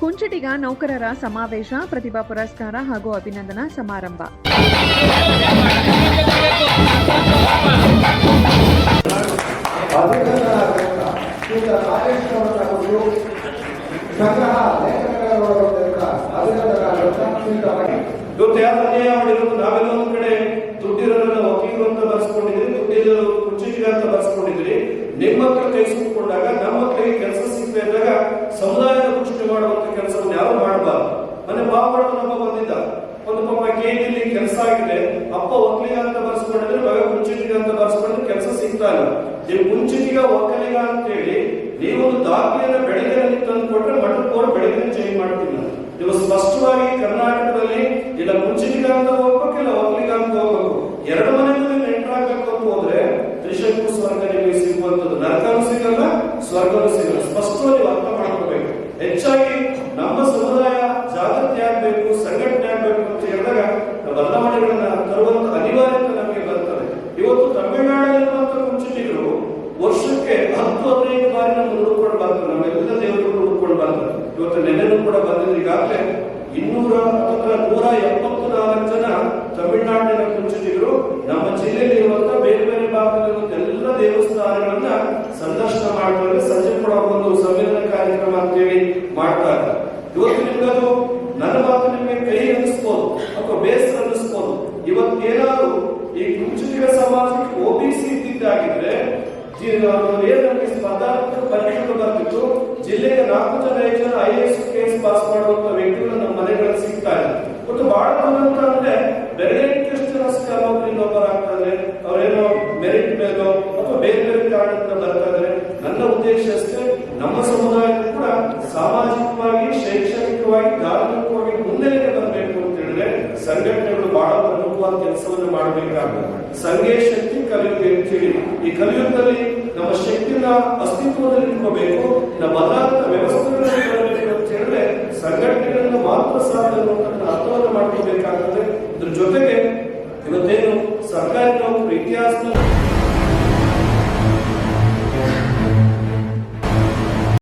ಕುಂಚಿಟಿಗ ನೌಕರರ ಸಮಾವೇಶ ಪ್ರತಿಭಾ ಪುರಸ್ಕಾರ ಹಾಗೂ ಅಭಿನಂದನಾ ಸಮಾರಂಭ. ನಿಮ್ಮ ಕೈ ನಮ್ಮ ಕೈ ಕೆಲಸ ಸಮುದಾಯದ ಬಂದಿದ್ದ. ಒಂದು ಪಾಪ ಕೇಂದ್ರದಲ್ಲಿ ಕೆಲಸ ಆಗಿದೆ. ಅಪ್ಪ ಒಕ್ಕಲಿಗ ಅಂತ ಬರ್ಸ್ಕೊಂಡಿದ್ರೆ ಮಗ ಮುಂಚಿತಿಗ ಅಂತ ಬರ್ಸ್ಕೊಂಡ್ರೆ ಕೆಲಸ ಸಿಗ್ತಾ ಇಲ್ಲ ನೀವು ಮುಂಚಿತಿಗ ಒಕ್ಕಲಿಗ ಅಂತ ಹೇಳಿ ನೀವೊಂದು ದಾಖಲೆಯನ್ನ ಬೆಳಗ್ಗೆ ತಂದು ಕೊಟ್ರೆ ಮಠದವರು ಬೆಳಗ್ಗೆ ಚೇಂಜ್ ಮಾಡ್ತೀನಿ ನೀವು ಸ್ಪಷ್ಟವಾಗಿ ಕರ್ನಾಟಕದಲ್ಲಿ ಇಲ್ಲ ಮುಂಚಿತಿಗ ಅಂತ ಹೋಗ್ಬೇಕು ಇಲ್ಲ ಒಕ್ಕಲಿಗ ಅಂತ ಹೋಗ್ಬೇಕು. ಎರಡು ಮನೆಗಳಲ್ಲಿ ಎಂಟರ್ ಆಗ್ಬೇಕು ಅಂತ ಹೋದ್ರೆ ತ್ರಿಶಂಕು ಸ್ವರ್ಗ ನಿಮಗೆ ಸಿಗುವಂತದ್ದು ನರಕನೂ ಸಿಗಲ್ಲ, ಸ್ವರ್ಗನೂ ಸಿಗಲ್ಲ. ಸ್ಪಷ್ಟವಾಗಿ ಅರ್ಥ ಮಾಡ್ಕೋಬೇಕು. ಹೆಚ್ಚಾಗಿ ನಮ್ಮ ಸಮುದಾಯ ಜಾಗೃತಿ ಆಗ್ಬೇಕು ಸಂಘಟನೆ ಆಗ್ಬೇಕು ಅಂತ ಹೇಳಿದಾಗ ಬದಲಾವಣೆಗಳನ್ನ ತರುವಂತ ಅನಿವಾರ್ಯತೆ ನಮಗೆ ಬರ್ತದೆ ಇವತ್ತು ತಮಿಳುನಾಡಲ್ಲಿರುವಂತ ಕುಂಚಿಟಿಗರು ಹತ್ತು ಹದಿನೈದು ಬಾರಿ ನಮ್ಗೆ ಹುಡುಕೊಂಡು ಬರ್ತಾರೆ ನಮ್ಮೆಲ್ಲ ದೇವರು ಹುಡುಕೊಂಡು ಬರ್ತಾರೆ ಇವತ್ತು ನೆನೆನೂ ಕೂಡ ಬಂದಿದ್ರು ಈಗಾಗಲೇ ಇನ್ನೂರ ಅಥವಾ ನೂರ ಎಪ್ಪತ್ತು ನಾಲ್ಕು ಜನ ತಮಿಳುನಾಡಿನ ಕುಂಚಿಟಿಗರು ನಮ್ಮ ಜಿಲ್ಲೆಯಲ್ಲಿ ಇರುವಂತ ಬೇರೆ ಬೇರೆ ಭಾಗದಲ್ಲಿರುವಂತ ಎಲ್ಲ ದೇವಸ್ಥಾನಗಳನ್ನ ಸಂದರ್ಶನ ಮಾಡ್ತಾರೆ. ಸಂಜೆ ಕೂಡ ಒಂದು ಸಂವಿಧಾನ ಕಾರ್ಯಕ್ರಮ ಅಂತೇಳಿ ಮಾಡ್ತಾರೆ. ಇವತ್ತು ನಿಮ್ಗದು ನನ್ನ ಮಾತು ನಿಮಗೆ ಕೈ ಅನ್ನಿಸ್ಬೋದು. ಅಥವಾ ಬೇಸರ ಅನ್ನಿಸ್ಬೋದು. ಇವತ್ತೇನಾದ್ರು ಈ ಕುಂಚಿಟಿಗ ಸಮಾಜಕ್ಕೆ ಒಬಿಸಿ ಇದ್ದಿದ್ದಾಗಿದ್ರೆ ಏನು ನಮಗೆ ಸ್ಪರ್ಧಾತ್ಮಕ ಪರೀಕ್ಷೆಗಳು ಬರ್ತಿತ್ತು ಜಿಲ್ಲೆಗೆ ನಾಲ್ಕು ಜನ ಐದು ಜನ I S K S pass ಮಾಡುವಂತ ವ್ಯಕ್ತಿಗಳು ನಮ್ಮ ಮನೆಗಳಲ್ಲಿ ಸಿಗ್ತಾ ಇಲ್ಲ ಮತ್ತು ಬಹಳ ಅಂತ ಅಂದ್ರೆ ಜನ ಅಷ್ಟೇ ಇನ್ನೊಬ್ಬರಾಗ್ತಾರೆ ಅವರೇನೋ ಮೆರಿಟ್ ಮೇಲೋ ಅಥವಾ ಬೇರೆ ಬೇರೆ ಕಾರಣದಿಂದ ಬರ್ತಾ ಇದ್ದಾರೆ ನನ್ನ ಉದ್ದೇಶ ಅಷ್ಟೇ, ನಮ್ಮ ಸಮುದಾಯ ಕೂಡ ಸಾಮಾಜಿಕವಾಗಿ, ಶೈಕ್ಷಣಿಕವಾಗಿ, ಧಾರ್ಮಿಕವಾಗಿ ಮುನ್ನೆಲೆಗೆ ಬರಬೇಕು ಅಂತ ಹೇಳಿದ್ರೆ ಸಂಘಟನೆಗಳು ಪ್ರಮುಖವಾದ ಕೆಲಸವನ್ನು ಮಾಡಬೇಕಾಗ್ತದೆ. ಸಂಘೇ ಶಕ್ತಿ ಕಲಿಯುಗ ಅಂತ ಹೇಳಿ, ಈ ಕಲಿಯುಗದಲ್ಲಿ ನಮ್ಮ ಶಕ್ತಿನ ಅಸ್ತಿತ್ವದಲ್ಲಿ ಇಟ್ಕೋಬೇಕು, ನಮ್ಮ ಬದಲಾದ ವ್ಯವಸ್ಥೆಗಳನ್ನು ತರಬೇಕು ಅಂತ ಹೇಳಿದ್ರೆ ಸಂಘಟನೆಗಳನ್ನು ಮಾತ್ರ ಸಾಧ್ಯ ಅನ್ನುವಂಥ ಅರ್ಥವನ್ನು ಮಾಡ್ಕೋಬೇಕಾಗ್ತದೆ ಇದ್ರ ಜೊತೆಗೆ